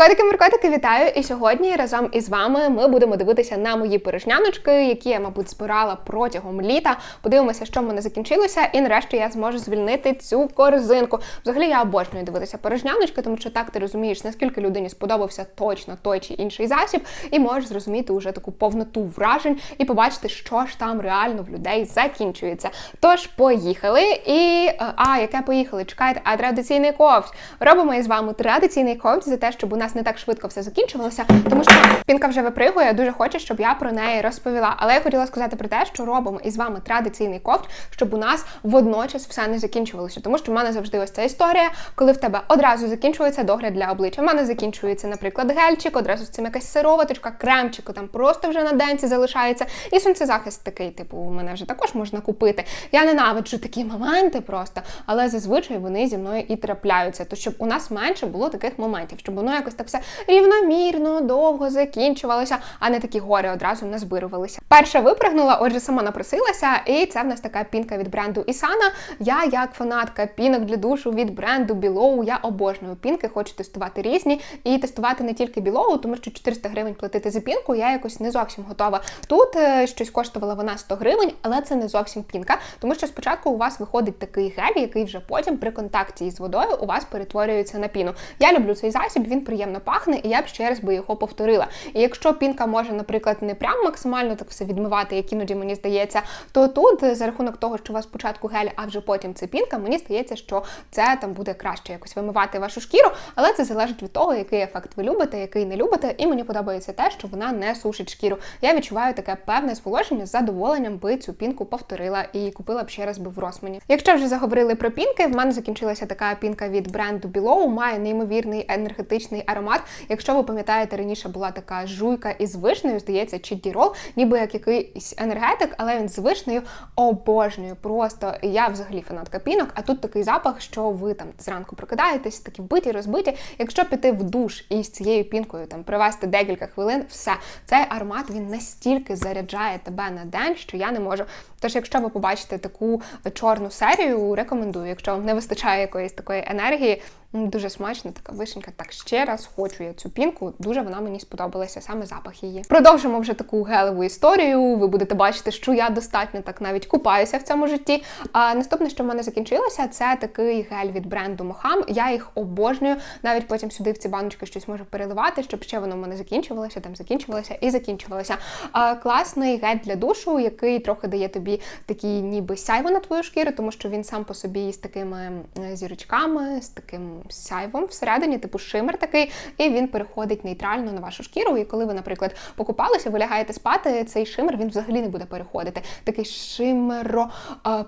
Котики Маркотики, вітаю! І сьогодні разом із вами ми будемо дивитися на мої порожняночки, які я, мабуть, збирала протягом літа. Подивимося, що в мене закінчилося, і нарешті я зможу звільнити цю корзинку. Взагалі я обожнюю дивитися порожняночки, тому що так ти розумієш, наскільки людині сподобався точно той чи інший засіб, і можеш зрозуміти уже таку повноту вражень і побачити, що ж там реально в людей закінчується. Тож поїхали. І е, а, яке поїхали? Чекайте, а традиційний ковць. Робимо із вами традиційний ковць за те, щоб у нас не так швидко все закінчувалося, тому що пінка вже випригує. Дуже хоче, щоб я про неї розповіла. Але я хотіла сказати про те, що робимо із вами традиційний ковч, щоб у нас водночас все не закінчувалося. Тому що в мене завжди ось ця історія, коли в тебе одразу закінчується догляд для обличчя. В мене закінчується, наприклад, гельчик, одразу з цим якась сироваточка, кремчик, там просто вже на денці залишається. І сонцезахист такий, типу, у мене вже також можна купити. Я ненавиджу такі моменти просто, але зазвичай вони зі мною і трапляються. То щоб у нас менше було таких моментів, щоб воно якось так все рівномірно, довго закінчувалося, а не такі гори одразу назбирувалися. Перша випрыгнула, отже, сама напросилася, і це в нас така пінка від бренду Ісана. Я, як фанатка пінок для душу від бренду Білоу, я обожнюю пінки, хочу тестувати різні і тестувати не тільки Білоу, тому що 400 гривень платити за пінку, я якось не зовсім готова. Тут е, щось коштувала вона 100 гривень, але це не зовсім пінка, тому що спочатку у вас виходить такий гель, який вже потім при контакті із водою у вас перетворюється на піну. Я люблю цей засіб, він приємно пахне, і я б ще раз би його повторила. І якщо пінка може, наприклад, не прям максимально так все відмивати, як іноді мені здається, то тут за рахунок того, що у вас спочатку гель, а вже потім це пінка, мені здається, що це там буде краще якось вимивати вашу шкіру, але це залежить від того, який ефект ви любите, який не любите. І мені подобається те, що вона не сушить шкіру. Я відчуваю таке певне зволоження з задоволенням би цю пінку повторила і купила б ще раз би в Росмані. Якщо вже заговорили про пінки, в мене закінчилася така пінка від бренду Below, має неймовірний енергетичний аромат. Якщо ви пам'ятаєте, раніше була така жуйка із вишнею, здається, чи дірол, ніби як якийсь енергетик, але він з вишнею обожнюю. Просто я взагалі фанатка пінок. А тут такий запах, що ви там зранку прокидаєтесь, такі вбиті, розбиті. Якщо піти в душ і з цією пінкою там провести декілька хвилин, все цей аромат він настільки заряджає тебе на день, що я не можу. Тож, якщо ви побачите таку чорну серію, рекомендую. Якщо вам не вистачає якоїсь такої енергії, Дуже смачна така вишенька. Так ще раз хочу я цю пінку. Дуже вона мені сподобалася, саме запах її. Продовжимо вже таку гелеву історію. Ви будете бачити, що я достатньо так навіть купаюся в цьому житті. А наступне, що в мене закінчилося, це такий гель від бренду Мохам. Я їх обожнюю. Навіть потім сюди в ці баночки щось можу переливати, щоб ще воно в мене закінчувалося, там закінчувалося і закінчувалося. А, Класний гель для душу, який трохи дає тобі такі ніби сяйво на твою шкіру, тому що він сам по собі з такими зірочками, з таким сяйвом всередині, типу шимер такий, і він переходить нейтрально на вашу шкіру. І коли ви, наприклад, покупалися, ви лягаєте спати, цей шимер він взагалі не буде переходити. Такий шимеро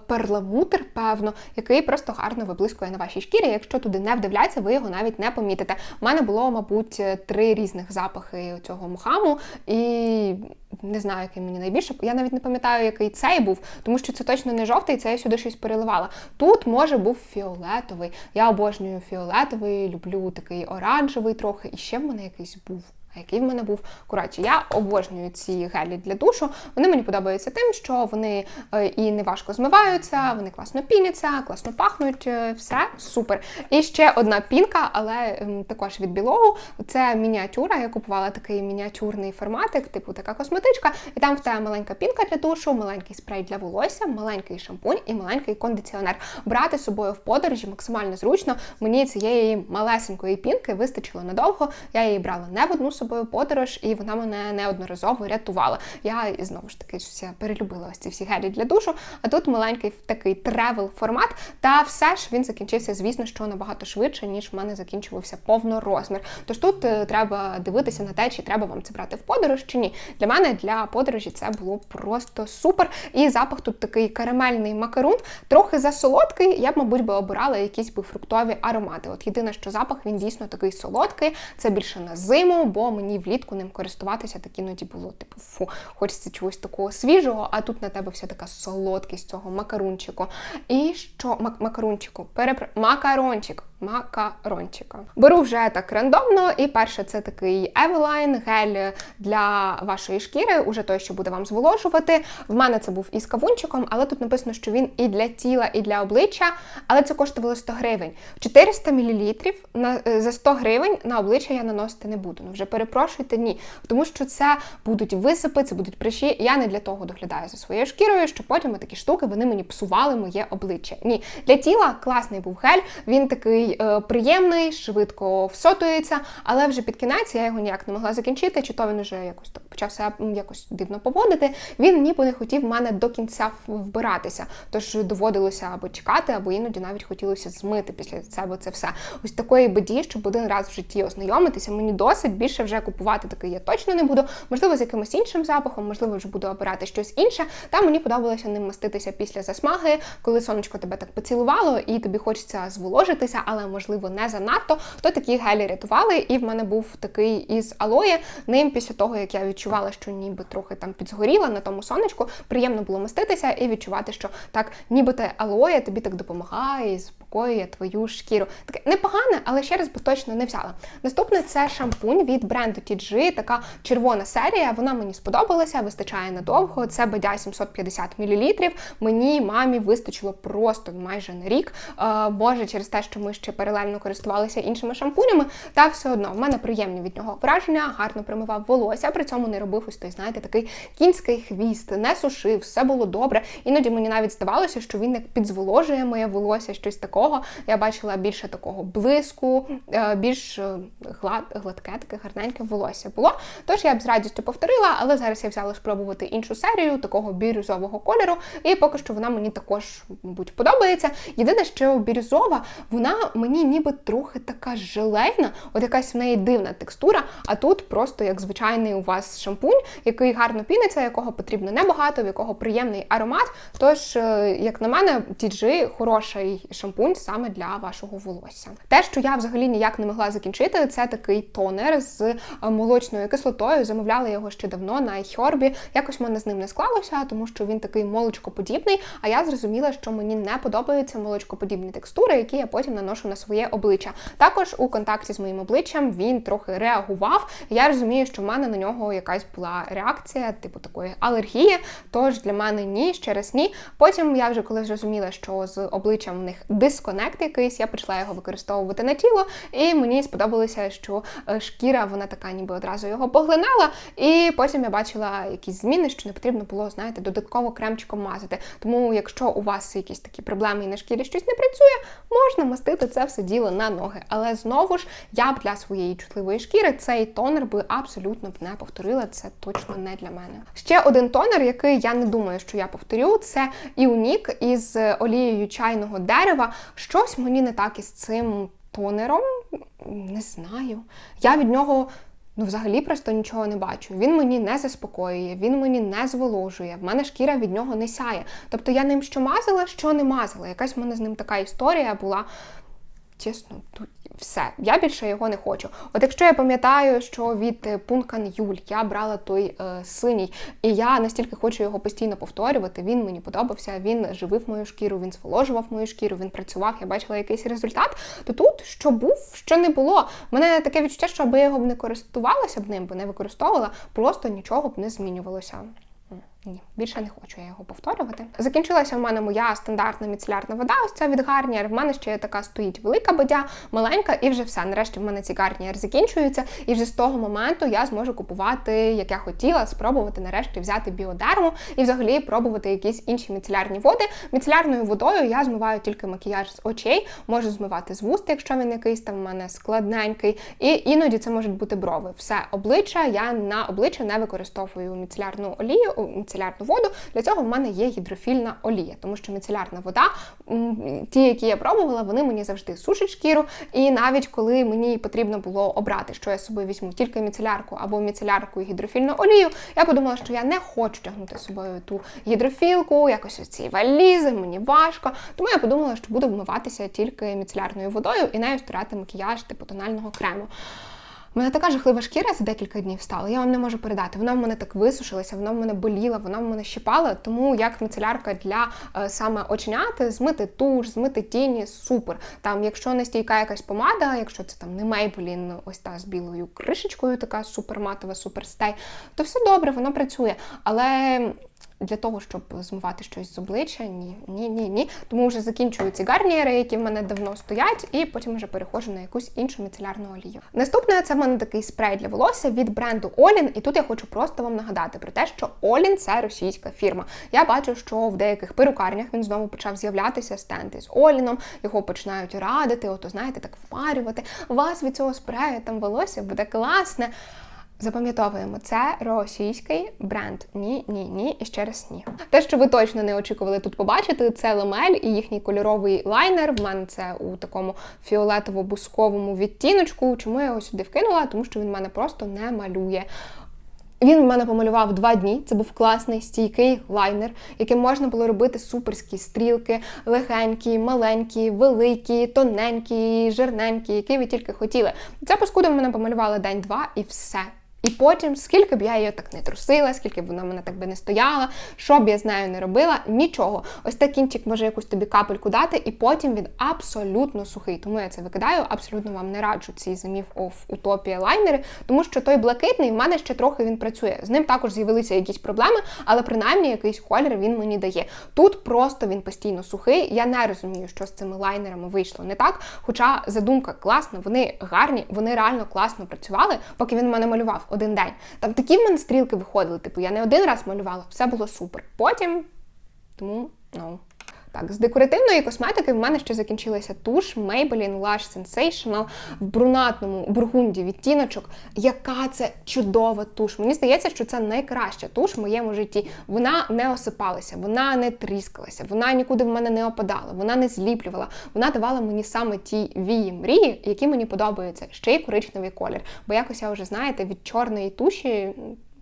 перламутр, певно, який просто гарно виблискує на вашій шкірі. Якщо туди не вдивляться, ви його навіть не помітите. У мене було, мабуть, три різних запахи цього мухаму, і не знаю, який мені найбільше. Я навіть не пам'ятаю, який цей був, тому що це точно не жовтий, це я сюди щось переливала. Тут, може, був фіолетовий. Я обожнюю фіолетовий, люблю такий оранжевий трохи. І ще в мене якийсь був. Який в мене був коротше, я обожнюю ці гелі для душу. Вони мені подобаються тим, що вони е, і не важко змиваються, вони класно піняться, класно пахнуть, е, все супер. І ще одна пінка, але ем, також від білогу. Це мініатюра. Я купувала такий мініатюрний форматик, типу така косметичка. І там в тебе маленька пінка для душу, маленький спрей для волосся, маленький шампунь і маленький кондиціонер. Брати з собою в подорожі максимально зручно. Мені цієї малесенької пінки вистачило надовго. Я її брала не в одну собою подорож, і вона мене неодноразово рятувала. Я знову ж таки перелюбила ось ці всі гелі для душу. А тут маленький такий тревел формат. Та все ж він закінчився, звісно, що набагато швидше, ніж в мене закінчувався повнорозмір. Тож тут е, треба дивитися на те, чи треба вам це брати в подорож, чи ні. Для мене для подорожі це було просто супер. І запах тут такий карамельний макарун, трохи засолодкий. Я б, мабуть, би обирала якісь би фруктові аромати. От єдине, що запах він дійсно такий солодкий, це більше на зиму, бо мені влітку ним користуватися так іноді було, типу, фу, хочеться чогось такого свіжого, а тут на тебе вся така солодкість цього макарунчику. І що Мак макарунчику? Перепр... Макарончик. Макарончика. Беру вже так рандомно, і перше це такий Eveline гель для вашої шкіри, уже той, що буде вам зволожувати. В мене це був із кавунчиком, але тут написано, що він і для тіла, і для обличчя, але це коштувало 100 гривень. 400 мл е, за 100 гривень на обличчя я наносити не буду. Ну вже перепрошуйте, ні. Тому що це будуть висипи, це будуть прищі. Я не для того доглядаю за своєю шкірою, що потім такі штуки вони мені псували моє обличчя. Ні, для тіла класний був гель, він такий е, приємний, швидко всотується, але вже під кінець я його ніяк не могла закінчити, чи то він вже якось так почався якось дивно поводити. Він ніби не хотів мене до кінця вбиратися. Тож доводилося або чекати, або іноді навіть хотілося змити після себе це все. Ось такої беді, щоб один раз в житті ознайомитися. Мені досить більше вже купувати такий я точно не буду. Можливо, з якимось іншим запахом, можливо, вже буду обирати щось інше. Та мені подобалося ним маститися після засмаги, коли сонечко тебе так поцілувало, і тобі хочеться зволожитися, але можливо не занадто. То такі гелі рятували, і в мене був такий із алоє. Ним після того, як я відчувала, що ніби трохи там підзгоріла на тому сонечку, приємно було маститися і відчувати, що так, ніби те алоє тобі так допомагає, заспокоює твою шкіру. Таке непогане, але ще раз би точно не взяла. Наступне це шампунь від бренду TG, така червона серія. Вона мені сподобалася, вистачає надовго. Це бадя 750 мл. Мені мамі вистачило просто майже на рік. Може, через те, що ми ще паралельно користувалися іншими шампунями, та все одно в мене приємні від нього враження, гарно промивав волосся, при цьому не робив ось той, знаєте, такий кінський хвіст, не сушив, все було добре. Іноді мені навіть здавалося, що він як підзволожує моє волосся, щось такого. Я бачила більше такого блиску, е, більш е, глад, гладке, таке гарненьке волосся було. Тож я б з радістю повторила, але зараз я взяла спробувати іншу серію такого бірюзового кольору, і поки що вона мені також, мабуть, подобається. Єдине, що бірюзова, вона мені ніби трохи така желейна, от якась в неї дивна текстура, а тут просто як звичайний у вас шампунь, який гарно піниться, якого потрібно небагато, в якого приємний аромат. Тож, е, як на мене, TG хороший шампунь саме для вашого волосся. Те, що я взагалі ніяк не могла закінчити, це такий тонер з е, молочною кислотою. Замовляла його ще давно на iHerb. Якось в мене з ним не склалося, тому що він такий молочкоподібний. А я зрозуміла, що мені не подобаються молочкоподібні текстури, які я потім наношу на своє обличчя. Також у контакті з моїм обличчям він трохи реагував. Я розумію, що в мене на нього якась була реакція, типу такої алергії. Тож для мене ні, ще раз ні. Потім я вже коли зрозуміла, що з обличчям в них дисконект якийсь, я почала його використовувати на тіло, і мені сподобалося, що е, шкіра вона така, ніби одразу його поглинала. І потім я бачила якісь зміни, що не потрібно було, знаєте, додатково кремчиком мазати. Тому, якщо у вас якісь такі проблеми і на шкірі щось не працює, можна мастити це все діло на ноги. Але знову ж я б для своєї чутливої шкіри цей тонер би абсолютно б не повторила. Це точно не для мене. Ще один тонер, який я не думаю, що я повторю, це Іунік із олією чайного дерева. Щось мені не так із цим тонером. Не знаю. Я від нього. Ну, взагалі просто нічого не бачу. Він мені не заспокоює, він мені не зволожує, в мене шкіра від нього не сяє. Тобто я ним що мазала, що не мазала. Якась в мене з ним така історія була. Чесно, тут все, я більше його не хочу. От якщо я пам'ятаю, що від Пункан Юль я брала той е, синій, і я настільки хочу його постійно повторювати, він мені подобався, він живив мою шкіру, він зволожував мою шкіру, він працював, я бачила якийсь результат. То тут що був, що не було. Мене таке відчуття, що аби я його б не користувалася б ним, бо не використовувала, просто нічого б не змінювалося. Ні, більше не хочу я його повторювати. Закінчилася в мене моя стандартна міцелярна вода. Ось ця від Гарнієр. В мене ще така стоїть велика бодя, маленька, і вже все. Нарешті в мене ці Гарнієр закінчуються. І вже з того моменту я зможу купувати, як я хотіла, спробувати нарешті взяти біодерму і взагалі пробувати якісь інші міцелярні води. Міцелярною водою я змиваю тільки макіяж з очей, можу змивати з вуст, якщо він якийсь там в мене складненький. І іноді це можуть бути брови. Все обличчя я на обличчя не використовую міцелярну олію міцелярну воду. Для цього в мене є гідрофільна олія, тому що міцелярна вода, ті, які я пробувала, вони мені завжди сушать шкіру. І навіть коли мені потрібно було обрати, що я собою візьму, тільки міцелярку або міцелярку і гідрофільну олію, я подумала, що я не хочу тягнути собою ту гідрофілку, якось ці валізи, мені важко. Тому я подумала, що буду вмиватися тільки міцелярною водою і нею стирати макіяж типу тонального крему. У мене така жахлива шкіра за декілька днів стала. Я вам не можу передати. Вона в мене так висушилася, вона в мене боліла, вона в мене щипала. Тому як міцелярка для е, саме оченят, змити туш, змити тіні, супер. Там, якщо не стійка якась помада, якщо це там не Maybelline, ось та з білою кришечкою, така суперматова, суперстей, то все добре, воно працює. Але для того, щоб змивати щось з обличчя, ні, ні, ні, ні. Тому вже закінчую ці гарнієри, які в мене давно стоять, і потім вже переходжу на якусь іншу міцелярну олію. Наступне це в мене такий спрей для волосся від бренду Olin, і тут я хочу просто вам нагадати про те, що Olin – це російська фірма. Я бачу, що в деяких перукарнях він знову почав з'являтися стенд із Оліном, його починають радити, ото знаєте, так впарювати. У вас від цього спрею там волосся буде класне. Запам'ятовуємо, це російський бренд. Ні, ні, ні, і ще раз ні. Те, що ви точно не очікували тут побачити, це лемель і їхній кольоровий лайнер. В мене це у такому фіолетово-бусковому відтіночку. Чому я його сюди вкинула? Тому що він в мене просто не малює. Він в мене помалював два дні. Це був класний стійкий лайнер, яким можна було робити суперські стрілки, легенькі, маленькі, великі, тоненькі, жирненькі, які ви тільки хотіли. Ця паскуда в мене помалювала день-два і все. І потім, скільки б я її так не трусила, скільки б вона мене так би не стояла, що б я з нею не робила, нічого. Ось так кінчик може якусь тобі капельку дати, і потім він абсолютно сухий. Тому я це викидаю, абсолютно вам не раджу ці замів оф утопія лайнери, тому що той блакитний в мене ще трохи він працює. З ним також з'явилися якісь проблеми, але принаймні якийсь колір він мені дає. Тут просто він постійно сухий. Я не розумію, що з цими лайнерами вийшло не так. Хоча задумка класна, вони гарні, вони реально класно працювали, поки він мене малював один день. Там такі в мене стрілки виходили. Типу, я не один раз малювала, все було супер. Потім, тому, ну. Так, з декоративної косметики в мене ще закінчилася туш Maybelline Lash Sensational в брунатному бургунді відтіночок. Яка це чудова туш! Мені здається, що це найкраща туш в моєму житті. Вона не осипалася, вона не тріскалася, вона нікуди в мене не опадала, вона не зліплювала. Вона давала мені саме ті вії мрії, які мені подобаються. Ще й коричневий колір. Бо якось я вже знаєте, від чорної туші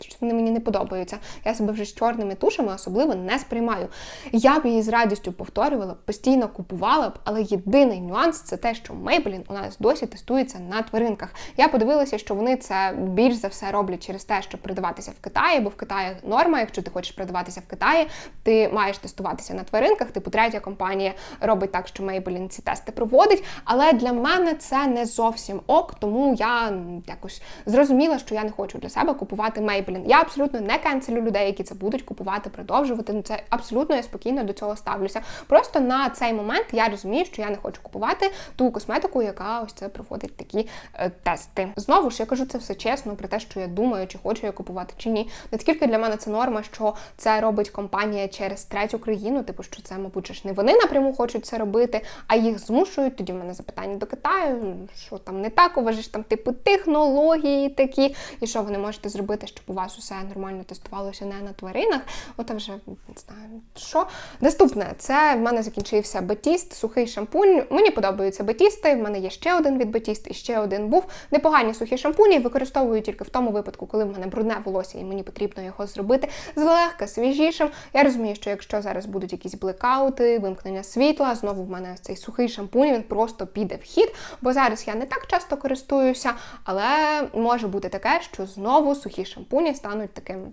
що вони мені не подобаються. Я себе вже з чорними тушами особливо не сприймаю. Я б її з радістю повторювала, постійно купувала б, але єдиний нюанс це те, що Maybelline у нас досі тестується на тваринках. Я подивилася, що вони це більш за все роблять через те, щоб продаватися в Китаї, бо в Китаї норма, якщо ти хочеш продаватися в Китаї, ти маєш тестуватися на тваринках. Типу третя компанія робить так, що Maybelline ці тести проводить. Але для мене це не зовсім ок, тому я якось зрозуміла, що я не хочу для себе купувати Maybelline. Maybelline. Я абсолютно не кенселю людей, які це будуть купувати, продовжувати. Ну це абсолютно я спокійно до цього ставлюся. Просто на цей момент я розумію, що я не хочу купувати ту косметику, яка ось це проводить такі е, тести. Знову ж я кажу це все чесно, про те, що я думаю, чи хочу я купувати, чи ні. Наскільки для мене це норма, що це робить компанія через третю країну, типу, що це, мабуть, ж не вони напряму хочуть це робити, а їх змушують. Тоді в мене запитання до Китаю, що там не так, уважиш там типу технології такі, і що вони можете зробити, щоб у вас усе нормально тестувалося не на тваринах. От вже не знаю що. Наступне це в мене закінчився Батіст, сухий шампунь. Мені подобаються батісти. В мене є ще один від Батіст і ще один був. Непогані сухі шампуні. Використовую тільки в тому випадку, коли в мене брудне волосся, і мені потрібно його зробити злегка свіжішим. Я розумію, що якщо зараз будуть якісь блекаути, вимкнення світла, знову в мене цей сухий шампунь він просто піде в хід, бо зараз я не так часто користуюся, але може бути таке, що знову сухі шампуні вони стануть такими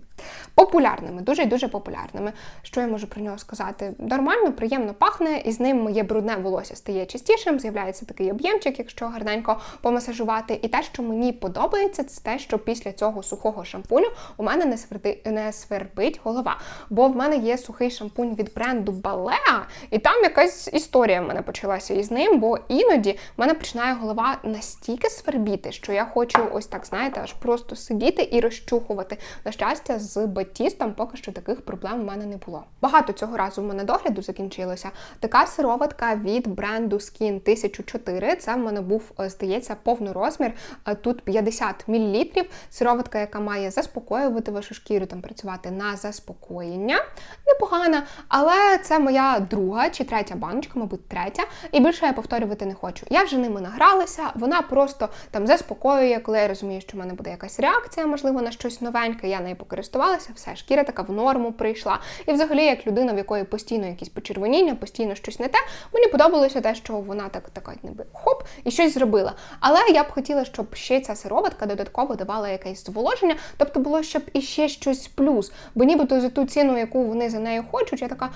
популярними, дуже і дуже популярними. Що я можу про нього сказати? Нормально, приємно пахне, і з ним моє брудне волосся стає чистішим, з'являється такий об'ємчик, якщо гарненько помасажувати. І те, що мені подобається, це те, що після цього сухого шампуню у мене не сверди, не свербить голова. Бо в мене є сухий шампунь від бренду Balea, і там якась історія в мене почалася із ним, бо іноді в мене починає голова настільки свербіти, що я хочу ось так, знаєте, аж просто сидіти і розчухувати спробувати. На щастя, з батістом поки що таких проблем у мене не було. Багато цього разу в мене догляду закінчилося. Така сироватка від бренду Skin 1004. Це в мене був, е, здається, повнорозмір. Е, тут 50 мл. Сироватка, яка має заспокоювати вашу шкіру, там працювати на заспокоєння. Непогана, але це моя друга чи третя баночка, мабуть, третя. І більше я повторювати не хочу. Я вже ними награлася, вона просто там заспокоює, коли я розумію, що в мене буде якась реакція, можливо, на щось нове новенька, я нею покористувалася, все, шкіра така в норму прийшла. І взагалі, як людина, в якої постійно якісь почервоніння, постійно щось не те, мені подобалося те, що вона так така ніби хоп і щось зробила. Але я б хотіла, щоб ще ця сироватка додатково давала якесь зволоження, тобто було щоб іще щось плюс. Бо нібито за ту ціну, яку вони за нею хочуть, я така.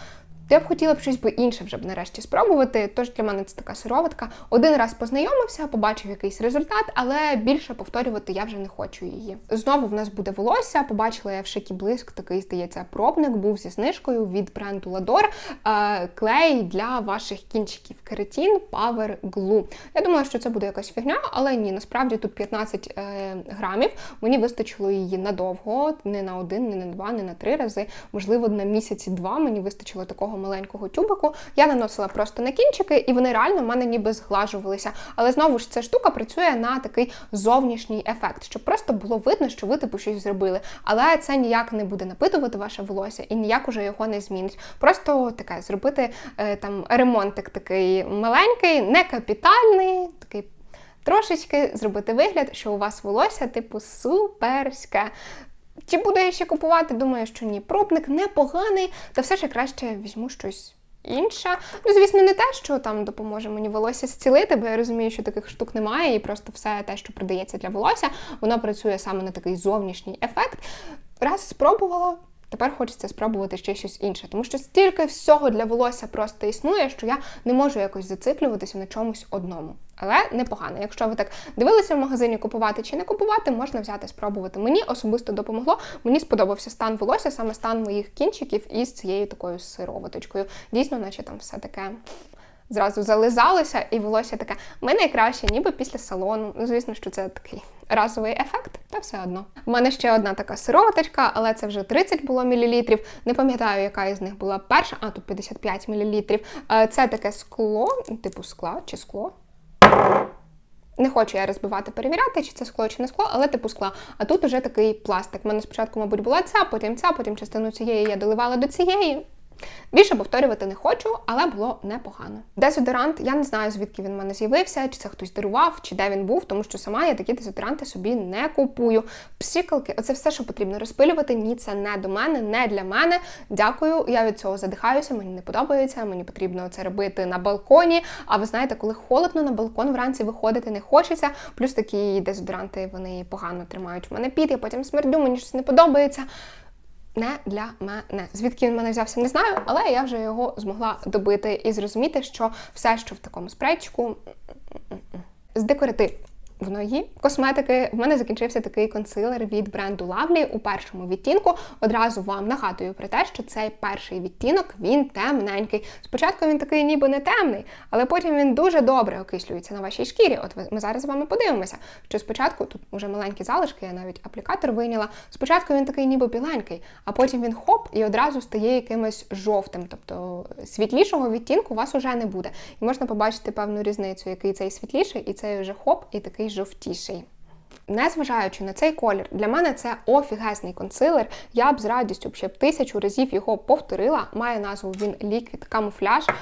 Я б хотіла б щось інше вже б нарешті спробувати. Тож для мене це така сироватка. Один раз познайомився, побачив якийсь результат, але більше повторювати я вже не хочу її. Знову в нас буде волосся. Побачила я в шикі блиск, такий здається, пробник був зі знижкою від бренду Lador. Е, клей для ваших кінчиків кератін Power Glue. Я думала, що це буде якась фігня, але ні, насправді тут 15 е, грамів. Мені вистачило її надовго, не на один, не на два, не на три рази. Можливо, на місяці два мені вистачило такого маленького тюбику. Я наносила просто на кінчики, і вони реально в мене ніби зглажувалися. Але знову ж ця штука працює на такий зовнішній ефект, щоб просто було видно, що ви типу щось зробили. Але це ніяк не буде напитувати ваше волосся і ніяк уже його не змінить. Просто таке зробити е, там ремонтик такий маленький, не капітальний, такий. Трошечки зробити вигляд, що у вас волосся, типу, суперське. Чи буду я ще купувати? Думаю, що ні. Пробник непоганий, та все ж краще візьму щось інше. Ну, звісно, не те, що там допоможе мені волосся зцілити, бо я розумію, що таких штук немає, і просто все те, що продається для волосся, воно працює саме на такий зовнішній ефект. Раз спробувала. Тепер хочеться спробувати ще щось інше, тому що стільки всього для волосся просто існує, що я не можу якось зациклюватися на чомусь одному. Але непогано. Якщо ви так дивилися в магазині купувати чи не купувати, можна взяти спробувати. Мені особисто допомогло. Мені сподобався стан волосся, саме стан моїх кінчиків із цією такою сироваточкою. Дійсно, наче там все таке зразу зализалося, і волосся таке ми найкраще, ніби після салону. Ну, звісно, що це такий разовий ефект, та все одно. У мене ще одна така сироваточка, але це вже 30 було мілілітрів. Не пам'ятаю, яка із них була перша, а тут 55 мілілітрів. Е, це таке скло, типу скла чи скло. Не хочу я розбивати, перевіряти, чи це скло, чи не скло, але типу скла. А тут уже такий пластик. У мене спочатку, мабуть, була ця, потім ця, потім частину цієї я доливала до цієї. Більше повторювати не хочу, але було непогано. Дезодорант, я не знаю, звідки він в мене з'явився, чи це хтось дарував, чи де він був, тому що сама я такі дезодоранти собі не купую. Псікалки, оце все, що потрібно розпилювати. Ні, це не до мене, не для мене. Дякую. Я від цього задихаюся, мені не подобається. Мені потрібно це робити на балконі. А ви знаєте, коли холодно на балкон вранці виходити не хочеться. Плюс такі дезодоранти вони погано тримають в мене під, я потім смердю, мені щось не подобається не для мене. Звідки він мене взявся, не знаю, але я вже його змогла добити і зрозуміти, що все, що в такому спрейчику, з декоратив в ногі косметики в мене закінчився такий консилер від бренду Lovely у першому відтінку. Одразу вам нагадую про те, що цей перший відтінок він темненький. Спочатку він такий, ніби не темний, але потім він дуже добре окислюється на вашій шкірі. От ми зараз з вами подивимося, що спочатку тут вже маленькі залишки, я навіть аплікатор виняла. Спочатку він такий, ніби біленький, а потім він хоп і одразу стає якимось жовтим. Тобто світлішого відтінку у вас уже не буде. І можна побачити певну різницю, який цей світліший, і цей вже хоп, і такий жовтіший. Незважаючи на цей колір, для мене це офігезний консилер. Я б з радістю ще б тисячу разів його повторила. Має назву він Liquid Camouflage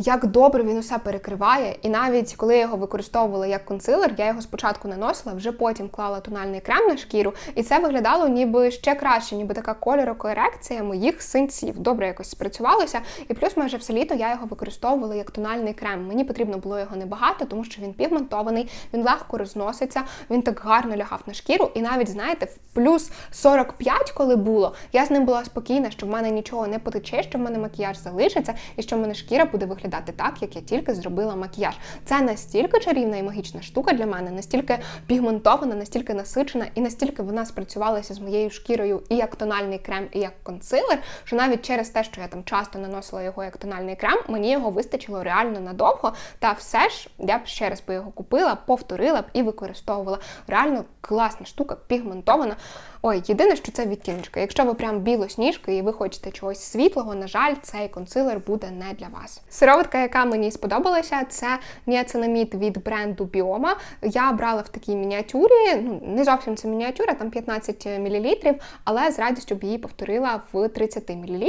як добре він усе перекриває. І навіть коли я його використовувала як консилер, я його спочатку наносила, вже потім клала тональний крем на шкіру, і це виглядало ніби ще краще, ніби така кольорокорекція моїх синців. Добре якось спрацювалося. І плюс майже все літо я його використовувала як тональний крем. Мені потрібно було його небагато, тому що він пігментований, він легко розноситься, він так гарно лягав на шкіру. І навіть, знаєте, в плюс 45, коли було, я з ним була спокійна, що в мене нічого не потече, що в мене макіяж залишиться, і що в мене шкіра буде виглядати виглядати так, як я тільки зробила макіяж. Це настільки чарівна і магічна штука для мене, настільки пігментована, настільки насичена, і настільки вона спрацювалася з моєю шкірою і як тональний крем, і як консилер, що навіть через те, що я там часто наносила його як тональний крем, мені його вистачило реально надовго. Та все ж я б ще раз би його купила, повторила б і використовувала. Реально класна штука, пігментована. Ой, єдине, що це відтіночка. Якщо ви прям білосніжки і ви хочете чогось світлого, на жаль, цей консилер буде не для вас Сироватка, яка мені сподобалася, це ніацинамід від бренду Біома. Я брала в такій мініатюрі, ну не зовсім це мініатюра, там 15 мл, але з радістю б її повторила в 30 мл.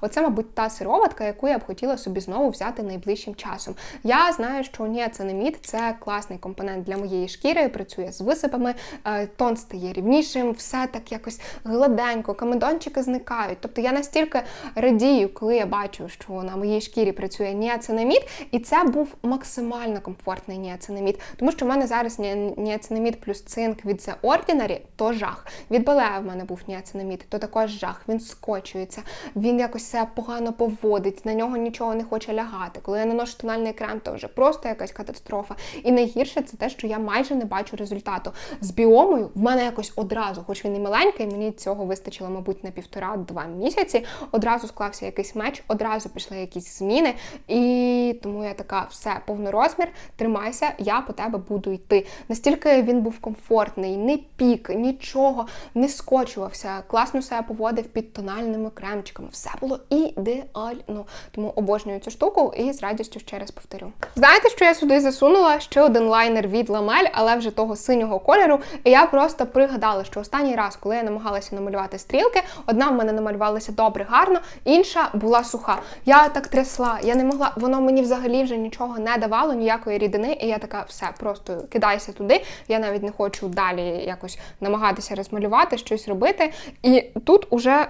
Оце, мабуть, та сироватка, яку я б хотіла собі знову взяти найближчим часом. Я знаю, що ніацинамід – це класний компонент для моєї шкіри, працює з висипами, е, тон стає рівнішим, все так якось гладенько, камедончики зникають. Тобто я настільки радію, коли я бачу, що на моїй шкірі працює ніацинамід, і це був максимально комфортний ніацинамід, тому що в мене зараз ніацинамід плюс цинк від The Ordinary – то жах. Від Балея в мене був ніацинамід, то також жах. Він скочується, він якось себе погано поводить, на нього нічого не хоче лягати. Коли я наношу тональний крем, то вже просто якась катастрофа. І найгірше це те, що я майже не бачу результату. З біомою в мене якось одразу, хоч він і маленький, мені цього вистачило, мабуть, на півтора-два місяці. Одразу склався якийсь меч, одразу пішли якісь зміни. І тому я така, все, повнорозмір, тримайся, я по тебе буду йти. Настільки він був комфортний, не пік, нічого, не скочувався, класно себе поводив під тональними кремчиками. Все було ідеально. Тому обожнюю цю штуку і з радістю ще раз повторю. Знаєте, що я сюди засунула? Ще один лайнер від Ламель, але вже того синього кольору. І я просто пригадала, що останній раз, коли я намагалася намалювати стрілки, одна в мене намалювалася добре, гарно, інша була суха. Я так трясла, я не могла, воно мені взагалі вже нічого не давало, ніякої рідини, і я така, все, просто кидайся туди. Я навіть не хочу далі якось намагатися розмалювати, щось робити. І тут уже.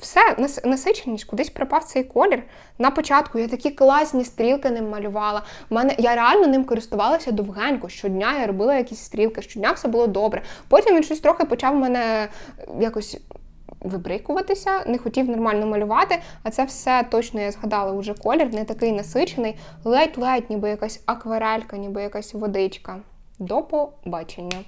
Все, насиченість, кудись пропав цей колір. На початку я такі класні стрілки ним малювала. мене, Я реально ним користувалася довгенько. Щодня я робила якісь стрілки, щодня все було добре. Потім він щось трохи почав мене якось вибрикуватися, не хотів нормально малювати, а це все точно я згадала уже колір, не такий насичений, ледь-ледь, ніби якась акварелька, ніби якась водичка. До побачення.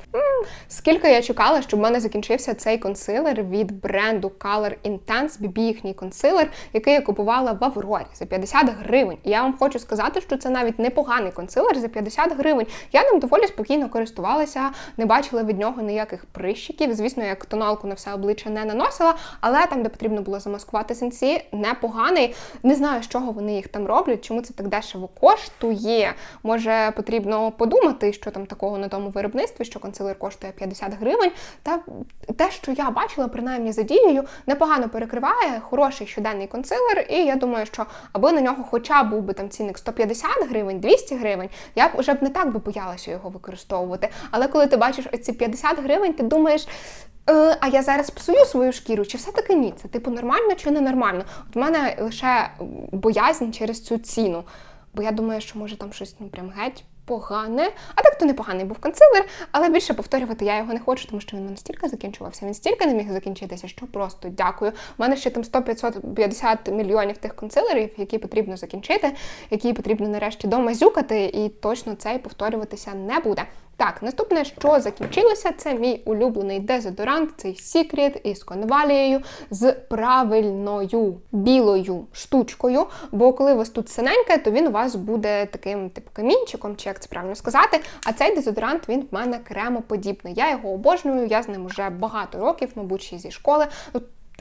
Скільки я чекала, щоб в мене закінчився цей консилер від бренду Color Intense, BB їхній консилер, який я купувала в Аврорі за 50 гривень. І я вам хочу сказати, що це навіть непоганий консилер за 50 гривень. Я ним доволі спокійно користувалася, не бачила від нього ніяких прищиків. Звісно, як тоналку на все обличчя не наносила, але там, де потрібно було замаскувати сенсі, непоганий. Не знаю, з чого вони їх там роблять, чому це так дешево коштує. Може, потрібно подумати, що там такого на тому виробництві, що консилер коштує 50 гривень. Та те, що я бачила, принаймні за дією, непогано перекриває хороший щоденний консилер, і я думаю, що аби на нього хоча б був би там цінник 150 гривень, 200 гривень, я б вже б не так би боялася його використовувати. Але коли ти бачиш ці 50 гривень, ти думаєш. Е, а я зараз псую свою шкіру, чи все-таки ні? Це типу нормально чи ненормально? От в мене лише боязнь через цю ціну. Бо я думаю, що може там щось ну прям геть погане. А так то непоганий був консилер, але більше повторювати я його не хочу, тому що він настільки закінчувався. Він стільки не міг закінчитися, що просто дякую. У мене ще там 100-550 мільйонів тих консилерів, які потрібно закінчити, які потрібно нарешті домазюкати, і точно цей повторюватися не буде. Так, наступне, що закінчилося, це мій улюблений дезодорант, цей Secret із конвалією з правильною білою штучкою. Бо коли у вас тут синеньке, то він у вас буде таким типу камінчиком, чи як це правильно сказати. А цей дезодорант він в мене кремоподібний. Я його обожнюю, я з ним вже багато років, мабуть, ще зі школи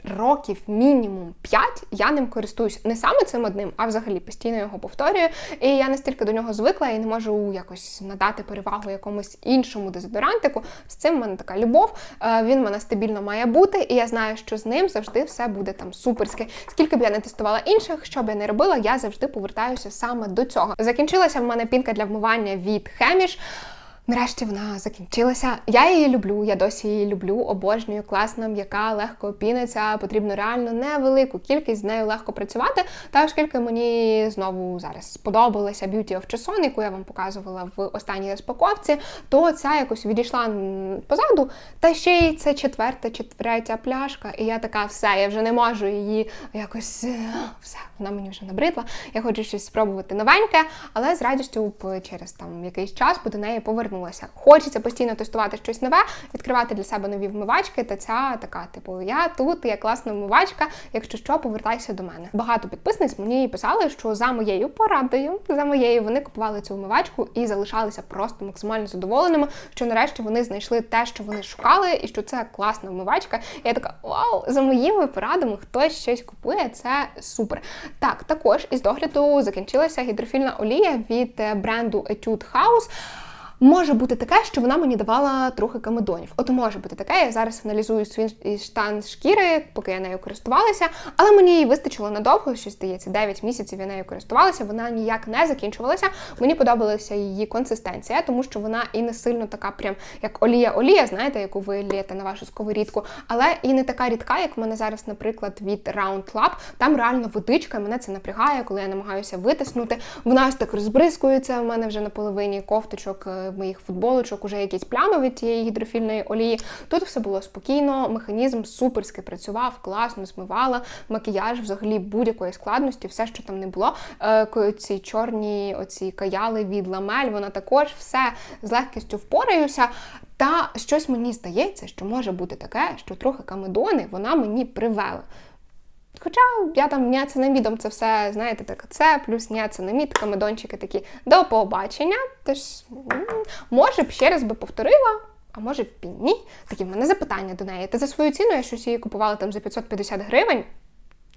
років мінімум 5 я ним користуюсь не саме цим одним, а взагалі постійно його повторюю. І я настільки до нього звикла і не можу якось надати перевагу якомусь іншому дезодорантику. З цим в мене така любов. Е, він в мене стабільно має бути, і я знаю, що з ним завжди все буде там суперське. Скільки б я не тестувала інших, що б я не робила, я завжди повертаюся саме до цього. Закінчилася в мене пінка для вмивання від Хеміш. Нарешті вона закінчилася. Я її люблю, я досі її люблю, обожнюю, класна, м'яка, легко піниться. Потрібно реально невелику кількість з нею легко працювати. Та оскільки мені знову зараз сподобалася Beauty of Chesson, яку я вам показувала в останній розпаковці, то ця якось відійшла позаду. Та ще й це четверта чи третя пляшка. І я така, все, я вже не можу її якось все, вона мені вже набридла. Я хочу щось спробувати новеньке, але з радістю через там якийсь час буде неї повернути повернулася. Хочеться постійно тестувати щось нове, відкривати для себе нові вмивачки. Та ця така, типу, я тут, я класна вмивачка. Якщо що, повертайся до мене. Багато підписниць мені писали, що за моєю порадою, за моєю, вони купували цю вмивачку і залишалися просто максимально задоволеними, що нарешті вони знайшли те, що вони шукали, і що це класна вмивачка. І я така, вау, за моїми порадами хтось щось купує, це супер. Так, також із догляду закінчилася гідрофільна олія від е, бренду Etude House. Може бути таке, що вона мені давала трохи камедонів. От може бути таке, я зараз аналізую свій стан шкіри, поки я нею користувалася, але мені її вистачило надовго, що здається, 9 місяців я нею користувалася, вона ніяк не закінчувалася. Мені подобалася її консистенція, тому що вона і не сильно така, прям як олія-олія, знаєте, яку ви лієте на вашу сковорідку, але і не така рідка, як в мене зараз, наприклад, від Round Lab. Там реально водичка, мене це напрягає, коли я намагаюся витиснути. Вона ось так розбризкується в мене вже на половині кофточок. Моїх футболочок уже якісь плями від тієї гідрофільної олії. Тут все було спокійно, механізм суперськи працював, класно змивала, макіяж взагалі будь-якої складності, все, що там не було. Е, ці чорні оці каяли від ламель, вона також все з легкістю впораюся. Та щось мені здається, що може бути таке, що трохи камедони вона мені привела. Хоча я там ніацинамідом це все, знаєте, так це, плюс ніацинамід, камедончики такі до побачення. Тож, може б ще раз би повторила, а може б ні. Такі в мене запитання до неї. Та за свою ціну я щось її купувала там за 550 гривень.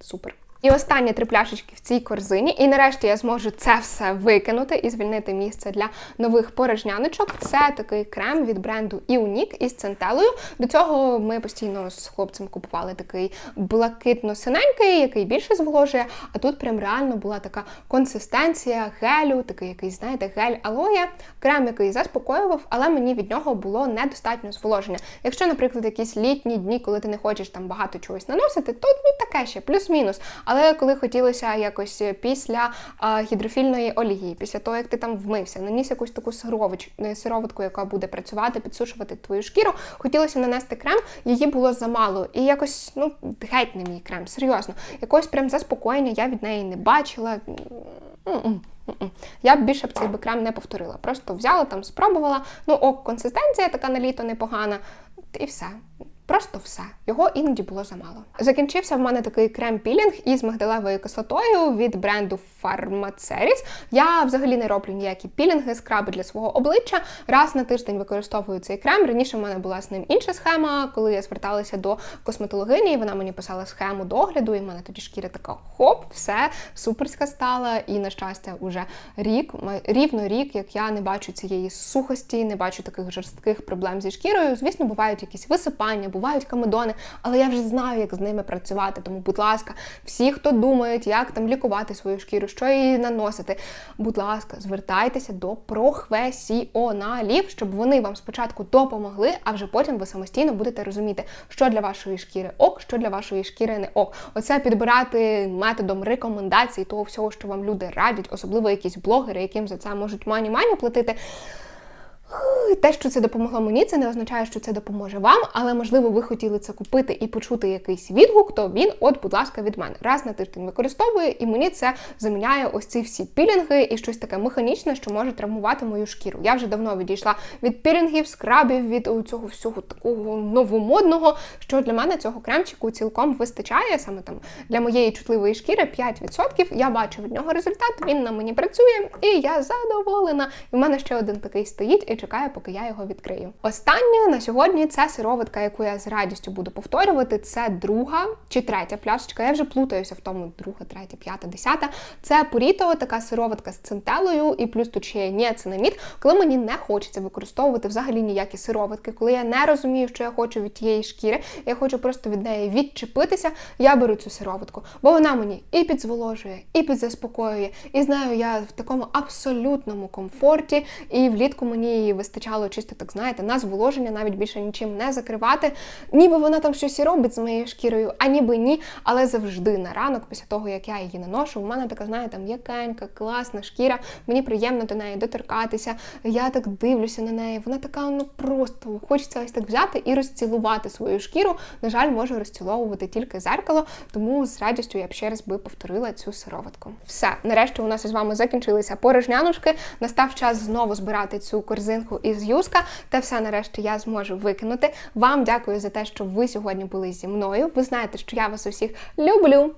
Супер. І останні три пляшечки в цій корзині. І нарешті я зможу це все викинути і звільнити місце для нових порожняночок. Це такий крем від бренду Ionic із центелою. До цього ми постійно з хлопцем купували такий блакитно-синенький, який більше зволожує. А тут прям реально була така консистенція гелю, такий якийсь, знаєте, гель алоє, крем, який заспокоював, але мені від нього було недостатньо зволоження. Якщо, наприклад, якісь літні дні, коли ти не хочеш там багато чогось наносити, то ну таке ще плюс-мінус. Але коли хотілося якось після а, гідрофільної олії, після того, як ти там вмився, наніс якусь таку сирович, сироватку, яка буде працювати, підсушувати твою шкіру, хотілося нанести крем, її було замало. І якось, ну, геть не мій крем, серйозно. Якогось прям заспокоєння я від неї не бачила. Я б більше б цей би крем не повторила. Просто взяла там, спробувала. Ну, ок, консистенція така на літо непогана, і все. Просто все. Його іноді було замало. Закінчився в мене такий крем-пілінг із мигдалевою кислотою від бренду Pharmaceris. Я взагалі не роблю ніякі пілінги, скраби для свого обличчя. Раз на тиждень використовую цей крем. Раніше в мене була з ним інша схема, коли я зверталася до косметологині, і вона мені писала схему догляду, і в мене тоді шкіра така хоп, все, суперська стала. І, на щастя, уже рік, рівно рік, як я не бачу цієї сухості, не бачу таких жорстких проблем зі шкірою. Звісно, бувають якісь висипання бувають камедони, але я вже знаю, як з ними працювати. Тому, будь ласка, всі, хто думають, як там лікувати свою шкіру, що її наносити, будь ласка, звертайтеся до професіоналів, щоб вони вам спочатку допомогли, а вже потім ви самостійно будете розуміти, що для вашої шкіри ок, що для вашої шкіри не ок. Оце підбирати методом рекомендацій того всього, що вам люди радять, особливо якісь блогери, яким за це можуть мані-мані платити. Те, що це допомогло мені, це не означає, що це допоможе вам, але можливо ви хотіли це купити і почути якийсь відгук, то він, от, будь ласка, від мене. Раз на тиждень використовую, і мені це заміняє ось ці всі пілінги і щось таке механічне, що може травмувати мою шкіру. Я вже давно відійшла від пілінгів, скрабів, від цього всього такого новомодного, що для мене цього кремчику цілком вистачає саме там для моєї чутливої шкіри 5%. Я бачу від нього результат, він на мені працює, і я задоволена. І в мене ще один такий стоїть і чекає, поки я його відкрию. Останнє на сьогодні це сироватка, яку я з радістю буду повторювати. Це друга чи третя пляшечка. Я вже плутаюся в тому, друга, третя, п'ята, десята. Це поріто, така сироватка з центелою, і плюс тут ще є ніацинамід, коли мені не хочеться використовувати взагалі ніякі сироватки, коли я не розумію, що я хочу від тієї шкіри, я хочу просто від неї відчепитися. Я беру цю сироватку, бо вона мені і підзволожує, і підзаспокоює. І знаю, я в такому абсолютному комфорті, і влітку мені її вистачало чисто, так знаєте, на зволоження, навіть більше нічим не закривати. Ніби вона там щось і робить з моєю шкірою, а ніби ні. Але завжди на ранок, після того, як я її наношу, у мене така, знаєте, м'якенька, класна шкіра. Мені приємно до неї доторкатися. Я так дивлюся на неї. Вона така, ну просто хочеться ось так взяти і розцілувати свою шкіру. На жаль, можу розціловувати тільки зеркало, тому з радістю я б ще раз би повторила цю сироватку. Все, нарешті у нас із вами закінчилися порожнянушки. Настав час знову збирати цю корзину резинку із юска. Та все нарешті я зможу викинути. Вам дякую за те, що ви сьогодні були зі мною. Ви знаєте, що я вас усіх люблю.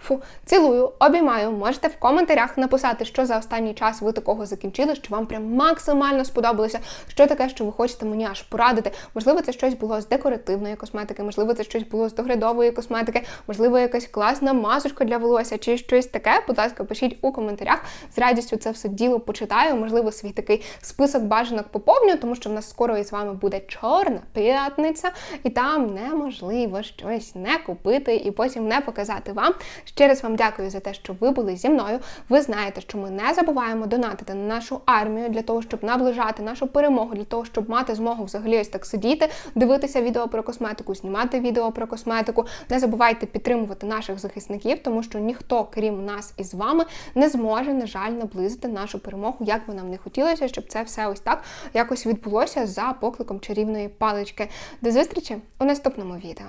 Фу, цілую, обіймаю. Можете в коментарях написати, що за останній час ви такого закінчили, що вам прям максимально сподобалося. Що таке, що ви хочете мені аж порадити. Можливо, це щось було з декоративної косметики, можливо, це щось було з доглядової косметики, можливо, якась класна масочка для волосся чи щось таке. Будь ласка, пишіть у коментарях. З радістю це все діло почитаю. Можливо, свій такий список бажанок поповню, тому що в нас скоро із вами буде чорна п'ятниця, і там неможливо щось не купити і потім не показати вам. Ще раз вам дякую за те, що ви були зі мною. Ви знаєте, що ми не забуваємо донатити на нашу армію для того, щоб наближати нашу перемогу, для того, щоб мати змогу взагалі ось так сидіти, дивитися відео про косметику, знімати відео про косметику. Не забувайте підтримувати наших захисників, тому що ніхто, крім нас і з вами, не зможе, на жаль, наблизити нашу перемогу, як би нам не хотілося, щоб це все ось так якось відбулося за покликом чарівної палички. До зустрічі у наступному відео.